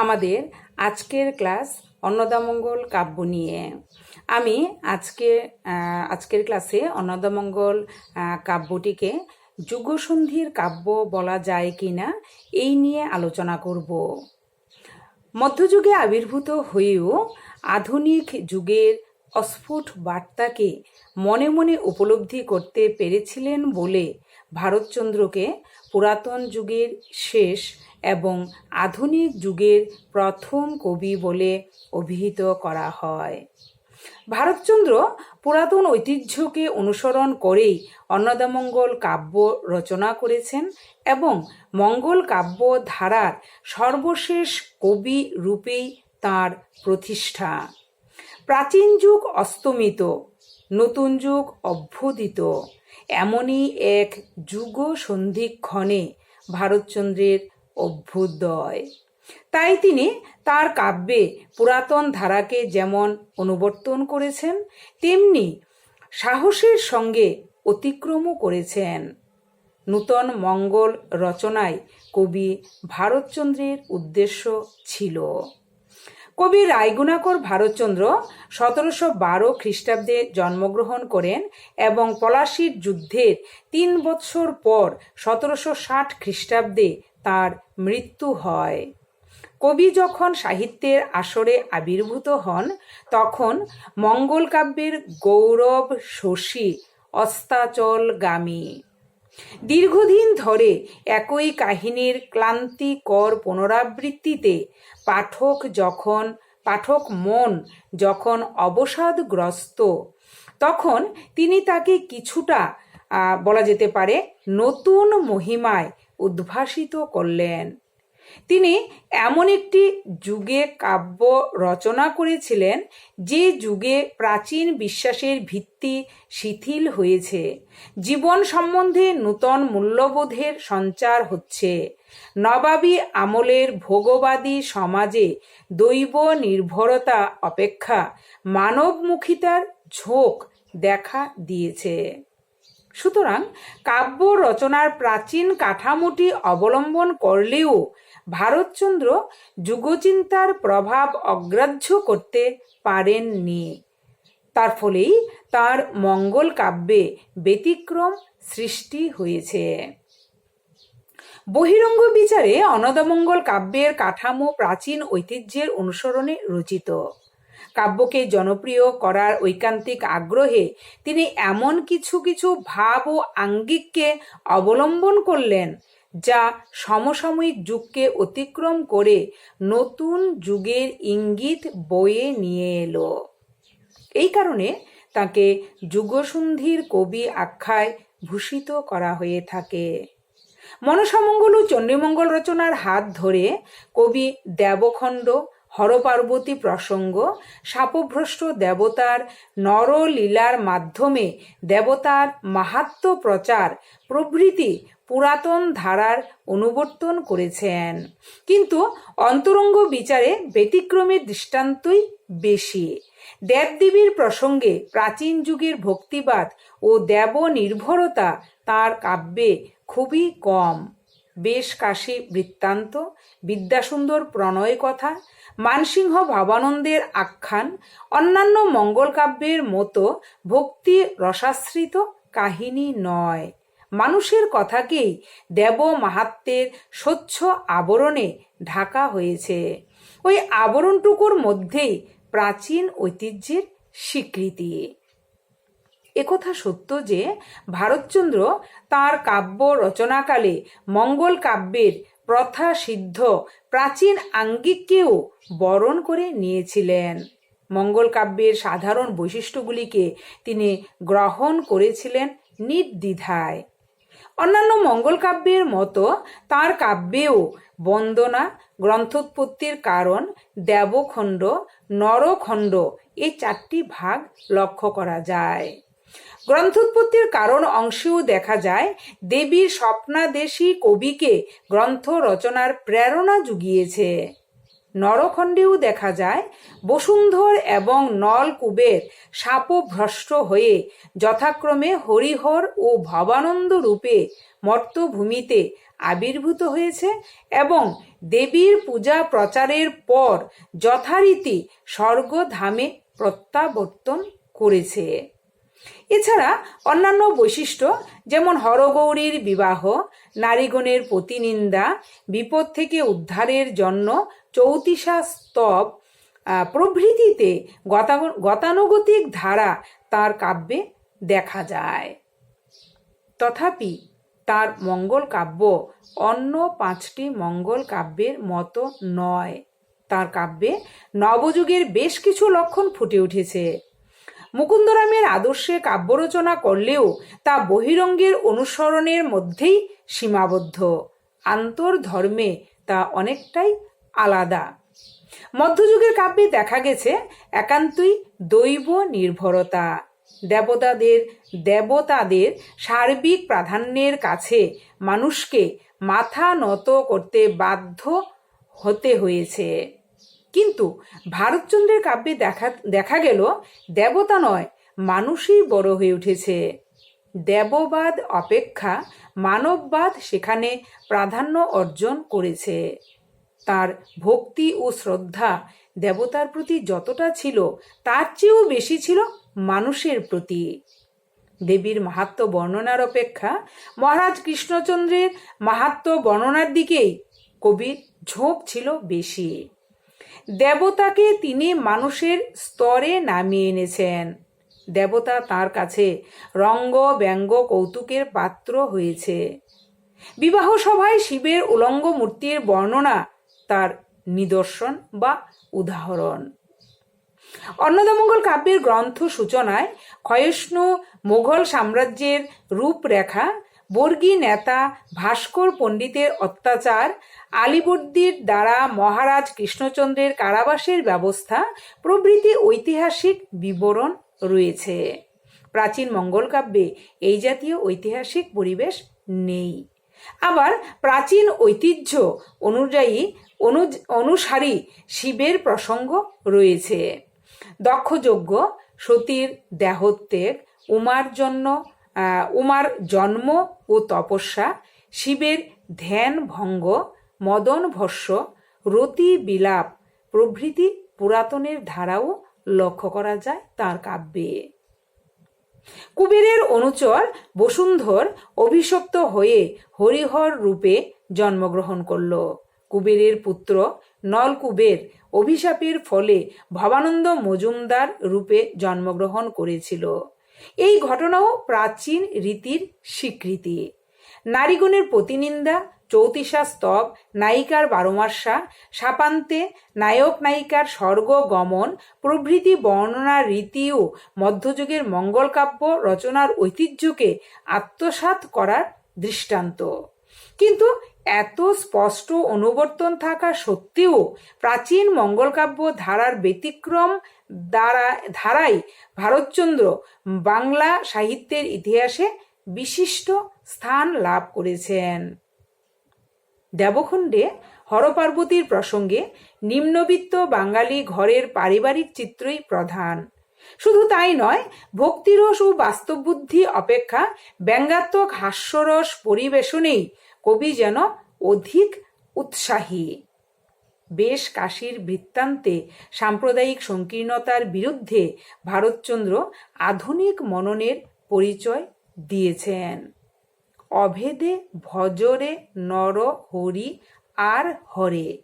আমাদের আজকের ক্লাস অন্নদামঙ্গল কাব্য নিয়ে। আমি আজকে আজকের ক্লাসে অন্নদামঙ্গল কাব্যটিকে যুগসন্ধির কাব্য বলা যায় কিনা এই নিয়ে আলোচনা করব। মধ্যযুগে আবির্ভূত হয়েও আধুনিক যুগের অস্ফুট বার্তাকে মনে মনে উপলব্ধি করতে পেরেছিলেন বলে ভারতচন্দ্রকে পুরাতন যুগের শেষ এবং আধুনিক যুগের প্রথম কবি বলে অভিহিত করা হয়। ভারতচন্দ্র পুরাতন ঐতিহ্যকে অনুসরণ করেই অন্নদামঙ্গল কাব্য রচনা করেছেন এবং মঙ্গল কাব্য ধারার সর্বশেষ কবি রূপেই তাঁর প্রতিষ্ঠা। প্রাচীন যুগ অস্তমিত, নতুন যুগ অভ্যুদিত। এমনই এক যুগ সন্ধিক্ষণে ভারতচন্দ্রের অভ্যুদয়। তাই তিনি তার কাব্যে পুরাতন ধারাকে যেমন অনুবর্তন করেছেন, তেমনি সাহসের সঙ্গে অতিক্রমও করেছেন। নূতন মঙ্গল রচনায় কবি ভারতচন্দ্রের উদ্দেশ্য ছিল। কবি রায়গুণাকর ভারতচন্দ্র সতেরোশো বারো খ্রিস্টাব্দে জন্মগ্রহণ করেন এবং পলাশির যুদ্ধের তিন বৎসর পর সতেরোশো ষাট খ্রিস্টাব্দে তার মৃত্যু হয়। কবি যখন সাহিত্যের আসরে আবির্ভূত হন, তখন মঙ্গল কাব্যের গৌরব শশী অস্তাচলগামী। দীর্ঘদিন ধরে একই কাহিনীর ক্লান্তিকর পুনরাবৃত্তিতে পাঠক যখন, পাঠক মন যখন অবসাদগ্রস্ত, তখন তিনি তাকে কিছুটা বলা যেতে পারে, নতুন মহিমায় উদ্ভাসিত করলেন। তিনি এমন একটি যুগে কাব্য রচনা করেছিলেন, যে যুগে প্রাচীন বিশ্বাসের ভিত্তি শিথিল হয়েছে। জীবন সম্বন্ধে নূতন মূল্যবোধের সঞ্চার হচ্ছে। নবাবী আমলের ভোগবাদী সমাজে দৈব নির্ভরতা অপেক্ষা মানবমুখিতার ঝোঁক দেখা দিয়েছে। সুতরাং কাব্য রচনার প্রাচীন কাঠামোটি অবলম্বন করলেও ভারতচন্দ্র যুগচিন্তার প্রভাব অগ্রাহ্য করতে পারেননি। তার ফলেই তার মঙ্গল কাব্যে ব্যতিক্রম সৃষ্টি হয়েছে। বহিরঙ্গ বিচারে অনদমঙ্গল কাব্যের কাঠামো প্রাচীন ঐতিহ্যের অনুসরণে রচিত। কাব্যকে জনপ্রিয় করার ঐকান্তিক আগ্রহে তিনি এমন কিছু কিছু ভাব ও আঙ্গিককে অবলম্বন করলেন, যা সমসাময়িক যুগকে অতিক্রম করে নতুন যুগের ইঙ্গিত বয়ে নিয়ে এলো। এই কারণে তাকে যুগসন্ধির কবি আখ্যায় ভূষিত করা হয়ে থাকে। মনসামঙ্গল ও চণ্ডীমঙ্গল রচনার হাত ধরে কবি দেবখণ্ড হরপার্বতী প্রসঙ্গ শাপভ্রষ্ট দেবতার নরলীলার মাধ্যমে দেবতার মাহাত্ম প্রচার, প্রভৃতি পুরাতন ধারার অনুবর্তন করেছেন। কিন্তু অন্তরঙ্গ বিচারে ব্যতিক্রমের দৃষ্টান্তই বেশি। দেবদেবীর প্রসঙ্গে প্রাচীন যুগের ভক্তিবাদ ও দেব নির্ভরতা তার কাব্যে খুবই কম। বেশ কাশী বৃত্তান্ত, বিদ্যাসুন্দর প্রণয় কথা মানসিংহ ভাবানন্দের আখ্যান, অন্যান্য মঙ্গল কাব্যের মতো ভক্তি রসাশ্রিত কাহিনী নয়। মানুষের কথাকেই দেব মাহাত্মের স্বচ্ছ আবরণে ঢাকা হয়েছে। ওই আবরণটুকুর মধ্যেই প্রাচীন ঐতিহ্যের স্বীকৃতি। একথা সত্য যে ভারতচন্দ্র তার কাব্য রচনাকালে মঙ্গল কাব্যের প্রথা সিদ্ধ প্রাচীন আঙ্গিককেও বরণ করে নিয়েছিলেন। মঙ্গল কাব্যের সাধারণ বৈশিষ্ট্যগুলিকে তিনি গ্রহণ করেছিলেন নির্দ্বিধায়। অন্যান্য মঙ্গল কাব্যের মতো তার কাব্যেও বন্দনা, গ্রন্থোৎপত্তির কারণ, দেবখণ্ড, নরখণ্ড এই চারটি ভাগ লক্ষ্য করা যায়। গ্রন্থোৎপত্তির কারণ অংশেও দেখা যায় দেবীর স্বপ্নাদেশী কবিকে গ্রন্থ রচনার প্রেরণা জুগিয়েছে নরখণ্ডেও দেখা যায়, বসুন্ধর এবং নলকূবের শাপভ্রষ্ট হয়ে যথাক্রমে হরিহর ও ভবানন্দ রূপে মর্তভূমিতে আবির্ভূত হয়েছে এবং দেবীর পূজা প্রচারের পর যথারীতি স্বর্গধামে প্রত্যাবর্তন করেছে। এছাড়া অন্যান্য বৈশিষ্ট্য যেমন হরগৌরীর বিবাহ, নারীগণের প্রতিনিন্দা, বিপদ থেকে উদ্ধারের জন্য চৌতিসা স্তব প্রভৃতিতে গতানুগতিক ধারা তার কাব্যে দেখা যায়। তথাপি তার মঙ্গল কাব্য অন্য পাঁচটি মঙ্গল কাব্যের মতো নয়। তার কাব্যে নবযুগের বেশ কিছু লক্ষণ ফুটে উঠেছে। মুকুন্দরামের আদর্শে কাব্য রচনা করলেও তা বহিরঙ্গের অনুসরণের মধ্যেই সীমাবদ্ধ। আন্তর্ধর্মে তা অনেকটাই আলাদা। মধ্যযুগের কাব্যে দেখা গেছে একান্তই দৈব নির্ভরতা। দেবতাদের দেবতাদের সার্বিক প্রাধান্যের কাছে মানুষকে মাথা নত করতে বাধ্য হতে হয়েছে। কিন্তু ভারতচন্দ্রের কাব্যে দেখা দেখা গেল দেবতা নয়, মানুষই বড় হয়ে উঠেছে। দেববাদ অপেক্ষা মানববাদ সেখানে প্রাধান্য অর্জন করেছে। তার ভক্তি ও শ্রদ্ধা দেবতার প্রতি যতটা ছিল, তার চেয়েও বেশি ছিল মানুষের প্রতি। দেবীর মাহাত্ম বর্ণনার অপেক্ষা মহারাজ কৃষ্ণচন্দ্রের মাহাত্ম বর্ণনার দিকেই কবির ঝোঁক ছিল বেশি। দেবতাকে তিনি মানুষের স্তরে নামিয়ে এনেছেন। দেবতা তার কাছে রঙ্গ, ব্যঙ্গ, কৌতুকের পাত্র হয়েছে। বিবাহ সভায় শিবের উলঙ্গ মূর্তির বর্ণনা তার নিদর্শন বা উদাহরণ। অন্নদামঙ্গল কাব্যের গ্রন্থ সূচনায় ক্ষয়ষ্ণু মোঘল সাম্রাজ্যের রূপরেখা বর্গী নেতা ভাস্কর পণ্ডিতের অত্যাচার, আলিবর্দির দ্বারা মহারাজ কৃষ্ণচন্দ্রের কারাবাসের ব্যবস্থা, প্রভৃতি ঐতিহাসিক বিবরণ রয়েছে। প্রাচীন মঙ্গল কাব্যে এই জাতীয় ঐতিহাসিক পরিবেশ নেই। আবার প্রাচীন ঐতিহ্য অনুযায়ী অনু অনুসারী শিবের প্রসঙ্গ রয়েছে। দক্ষযজ্ঞ, সতীর দেহত্যাগ, উমার জন্য উমার জন্ম ও তপস্যা, শিবের ধ্যান ভঙ্গ, মদন ভস্য, রতি বিলাপ প্রভৃতি পুরাতনের ধারাও লক্ষ্য করা যায় তার কাব্যে। কুবেরের অনুচর বসুন্ধর অভিশপ্ত হয়ে হরিহর রূপে জন্মগ্রহণ করল। কুবেরের পুত্র নলকুবের অভিশাপের ফলে ভবানন্দ মজুমদার রূপে জন্মগ্রহণ করেছিল। এই ঘটনাও প্রাচীন রীতির স্বীকৃতি। নারীগুণের প্রতিনিন্দা চৌতিসা স্তব, নায়িকার বারোমাসা, সাপান্তে নায়ক নায়িকার স্বর্গ গমন, প্রভৃতি বর্ণনার রীতিও মধ্যযুগের মঙ্গল কাব্য রচনার ঐতিহ্যকে আত্মসাৎ করার দৃষ্টান্ত। কিন্তু এত স্পষ্ট অনুবর্তন থাকা সত্ত্বেও প্রাচীন মঙ্গলকাব্য ধারার ব্যতিক্রম দ্বারা ধারাই ভারতচন্দ্র বাংলা সাহিত্যের ইতিহাসে বিশিষ্ট স্থান লাভ করেছেন। দেবখণ্ডে হরপার্বতীর প্রসঙ্গে নিম্নবিত্ত বাঙালি ঘরের পারিবারিক চিত্রই প্রধান। শুধু তাই নয়, ভক্তিরস ও বাস্তববুদ্ধি অপেক্ষা ব্যঙ্গাত্মক হাস্যরস পরিবেশনেই কবি যেন অধিক উৎসাহী। বেশ কাশীর বৃত্তান্তে সাম্প্রদায়িক সংকীর্ণতার বিরুদ্ধে ভারতচন্দ্র আধুনিক মননের পরিচয় দিয়েছেন। অভেদে ভজরে নর হরি আর হরে।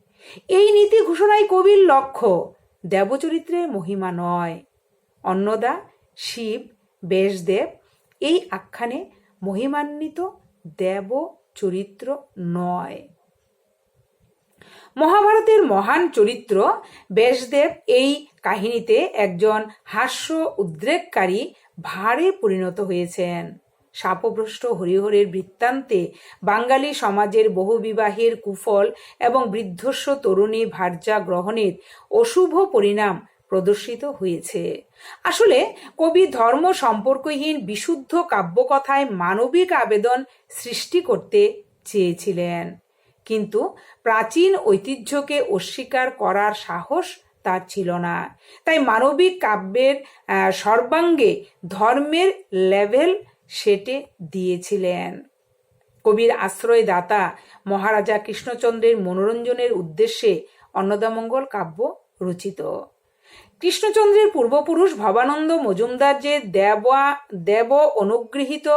এই নীতি ঘোষণাই কবির লক্ষ্য, দেবচরিত্রের মহিমা নয়। অন্নদা, শিব, বেশদেব এই আখ্যানে মহিমান্বিত দেব চরিত্র নয়। মহাভারতের মহান চরিত্র ব্যাসদেব এই কাহিনীতে একজন হাস্য উদ্রেককারী ভারে পরিণত হয়েছেন। শাপভ্রষ্ট হরিহরের বৃত্তান্তে বাঙালি সমাজের বহুবিবাহের কুফল এবং বৃদ্ধস্ব তরুণী ভার্যা গ্রহণের অশুভ পরিণাম প্রদর্শিত হয়েছে। আসলে কবি ধর্ম সম্পর্কহীন বিশুদ্ধ কাব্যকথায় মানবিক আবেদন সৃষ্টি করতে চেয়েছিলেন। কিন্তু প্রাচীন ঐতিহ্যকে অস্বীকার করার সাহস তার ছিল না। তাই মানবিক কাব্যের সর্বাঙ্গে ধর্মের লেভেল সেটে দিয়েছিলেন। কবির আশ্রয়দাতা মহারাজা কৃষ্ণচন্দ্রের মনোরঞ্জনের উদ্দেশ্যে অন্নদামঙ্গল কাব্য রচিত। কৃষ্ণচন্দ্রের পূর্বপুরুষ ভবানন্দ মজুমদার যে দেবা, দেব অনুগৃহীত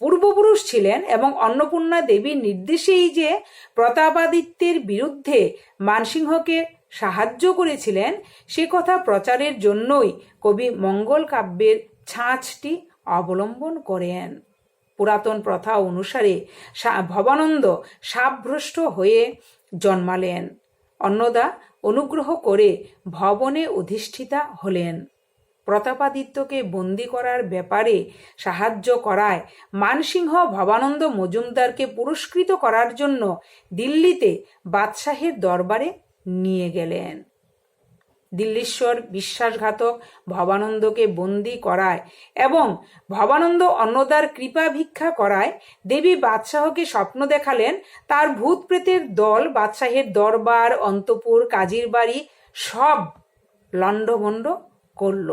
পূর্বপুরুষ ছিলেন এবং অন্নপূর্ণা দেবীর নির্দেশেই যে প্রতাপাদিত্যের বিরুদ্ধে মানসিংহকে সাহায্য করেছিলেন, সে কথা প্রচারের জন্যই কবি মঙ্গল কাব্যের ছাঁচটি অবলম্বন করেন। পুরাতন প্রথা অনুসারে ভবানন্দ সাপভ্রষ্ট হয়ে জন্মালেন। অন্নদা অনুগ্রহ করে ভবনে অধিষ্ঠিতা হলেন। প্রতাপাদিত্যকে বন্দি করার ব্যাপারে সাহায্য করায় মানসিংহ ভবানন্দ মজুমদারকে পুরস্কৃত করার জন্য দিল্লিতে বাদশাহের দরবারে নিয়ে গেলেন। দিল্লীশ্বর বিশ্বাসঘাতক ভবানন্দকে বন্দি করায় এবং ভবানন্দ অন্নদার কৃপা ভিক্ষা করায় দেবী বাদশাহকে স্বপ্ন দেখালেন তার ভূত প্রেতের দল, বাদশাহের দরবার, অন্তপুর কাজীর বাড়ি সব লণ্ডভণ্ড করল।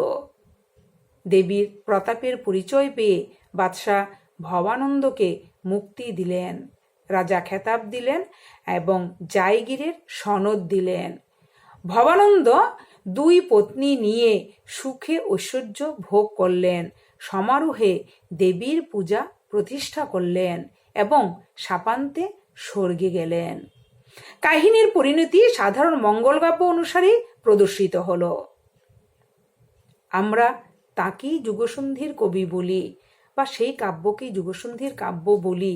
দেবীর প্রতাপের পরিচয় পেয়ে বাদশাহ ভবানন্দকে মুক্তি দিলেন, রাজা খেতাব দিলেন এবং জায়গিরের সনদ দিলেন। ভবানন্দ দুই পত্নী নিয়ে সুখে ঐশ্বর্য ভোগ করলেন, সমারোহে দেবীর পূজা প্রতিষ্ঠা করলেন এবং সাপান্তে স্বর্গে গেলেন। কাহিনীর পরিণতি সাধারণ মঙ্গলকাব্য অনুসারে প্রদর্শিত হল। আমরা তাকেই যুগসন্ধির কবি বলি বা সেই কাব্যকেই যুগসন্ধির কাব্য বলি,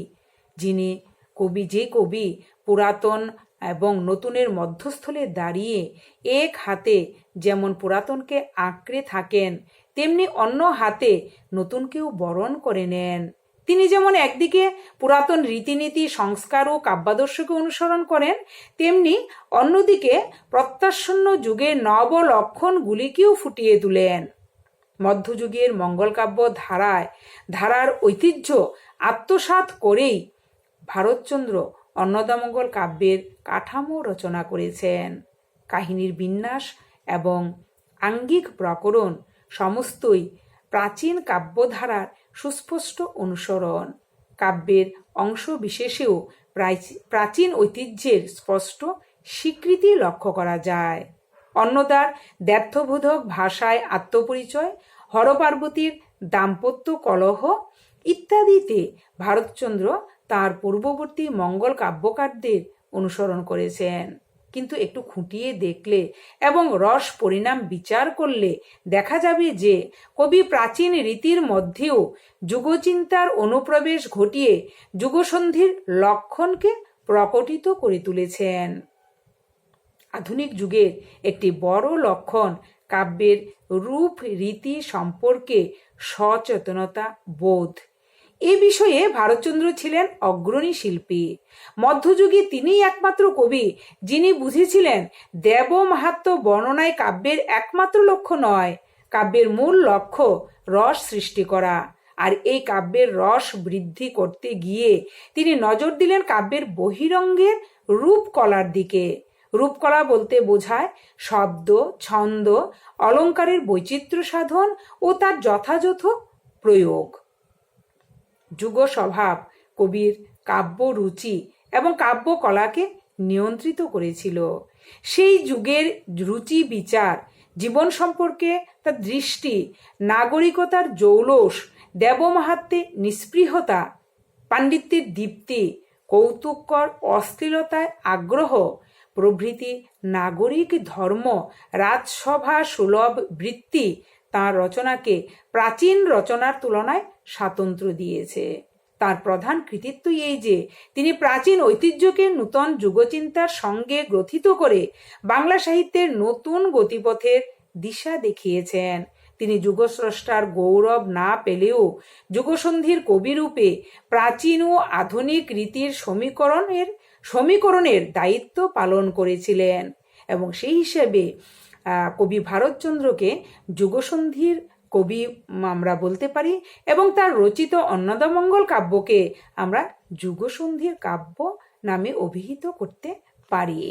যিনি কবি যে কবি পুরাতন এবং নতুনের মধ্যস্থলে দাঁড়িয়ে এক হাতে যেমন পুরাতনকে আঁকড়ে থাকেন, তেমনি অন্য হাতে নতুনকেও বরণ করে নেন। তিনি যেমন একদিকে পুরাতন রীতিনীতি, সংস্কার ও কাব্যাদর্শকে অনুসরণ করেন, তেমনি অন্যদিকে প্রত্যাসন্ন যুগের নব লক্ষণগুলিকেও ফুটিয়ে তুলেন। মধ্যযুগের মঙ্গলকাব্য ধারায়, ধারার ঐতিহ্য আত্মসাৎ করেই ভারতচন্দ্র অন্নদামঙ্গল কাব্যের কাঠামো রচনা করেছেন। কাহিনীর বিন্যাস এবং আঙ্গিক প্রকরণ সমস্তই প্রাচীন কাব্যধারার সুস্পষ্ট অনুসরণ। কাব্যের অংশ বিশেষেও প্রাচী- প্রাচীন ঐতিহ্যের স্পষ্ট স্বীকৃতি লক্ষ্য করা যায়। অন্নদার দ্ব্যর্থবোধক ভাষায় আত্মপরিচয়, হরপার্বতীর দাম্পত্য কলহ ইত্যাদিতে ভারতচন্দ্র তার পূর্ববর্তী মঙ্গল কাব্যকারদের অনুসরণ করেছেন। কিন্তু একটু খুঁটিয়ে দেখলে এবং রস পরিণাম বিচার করলে দেখা যাবে যে কবি প্রাচীন রীতির মধ্যেও যুগচিন্তার অনুপ্রবেশ ঘটিয়ে যুগসন্ধির লক্ষণকে প্রকটিত করে তুলেছেন। আধুনিক যুগের একটি বড় লক্ষণ কাব্যের রূপ রীতি সম্পর্কে সচেতনতা বোধ। এ বিষয়ে ভারতচন্দ্র ছিলেন অগ্রণী শিল্পী। মধ্যযুগে তিনিই একমাত্র কবি, যিনি বুঝেছিলেন দেব মাহাত্ম বর্ণনায় কাব্যের একমাত্র লক্ষ্য নয়, কাব্যের মূল লক্ষ্য রস সৃষ্টি করা। আর এই কাব্যের রস বৃদ্ধি করতে গিয়ে তিনি নজর দিলেন কাব্যের বহিরঙ্গের রূপকলার দিকে। রূপকলা বলতে বোঝায় শব্দ, ছন্দ, অলঙ্কারের বৈচিত্র্য সাধন ও তার যথাযথ প্রয়োগ। যুগ স্বভাব কবির কাব্য রুচি এবং কাব্যকলাকে নিয়ন্ত্রিত করেছিল। সেই যুগের রুচি বিচার, জীবন সম্পর্কে তার দৃষ্টি, নাগরিকতার জৌলস, দেবমাহাত্মে নিস্পৃহতা, পাণ্ডিত্যের দীপ্তি, কৌতুককর অশ্লীলতায় আগ্রহ, প্রভৃতি নাগরিক ধর্ম, রাজসভা সুলভ বৃত্তি তাঁর রচনাকে প্রাচীন রচনার তুলনায় স্বাতন্ত্র্য দিয়েছে। তার প্রধান কৃতিত্ব এই যে, তিনি প্রাচীন ঐতিহ্যকে নূতন যুগচিন্তার সঙ্গে গ্রথিত করে বাংলা সাহিত্যের নতুন গতিপথের দিশা দেখিয়েছেন। তিনি যুগস্রষ্টার গৌরব না পেলেও যুগসন্ধির কবিরূপে প্রাচীন ও আধুনিক রীতির সমীকরণের সমীকরণের দায়িত্ব পালন করেছিলেন এবং সেই হিসেবে কবি ভারতচন্দ্রকে যুগসন্ধির কবি আমরা বলতে পারি, এবং তার রচিত অন্নদামঙ্গল কাব্যকে আমরা যুগসন্ধির কাব্য নামে অভিহিত করতে পারি।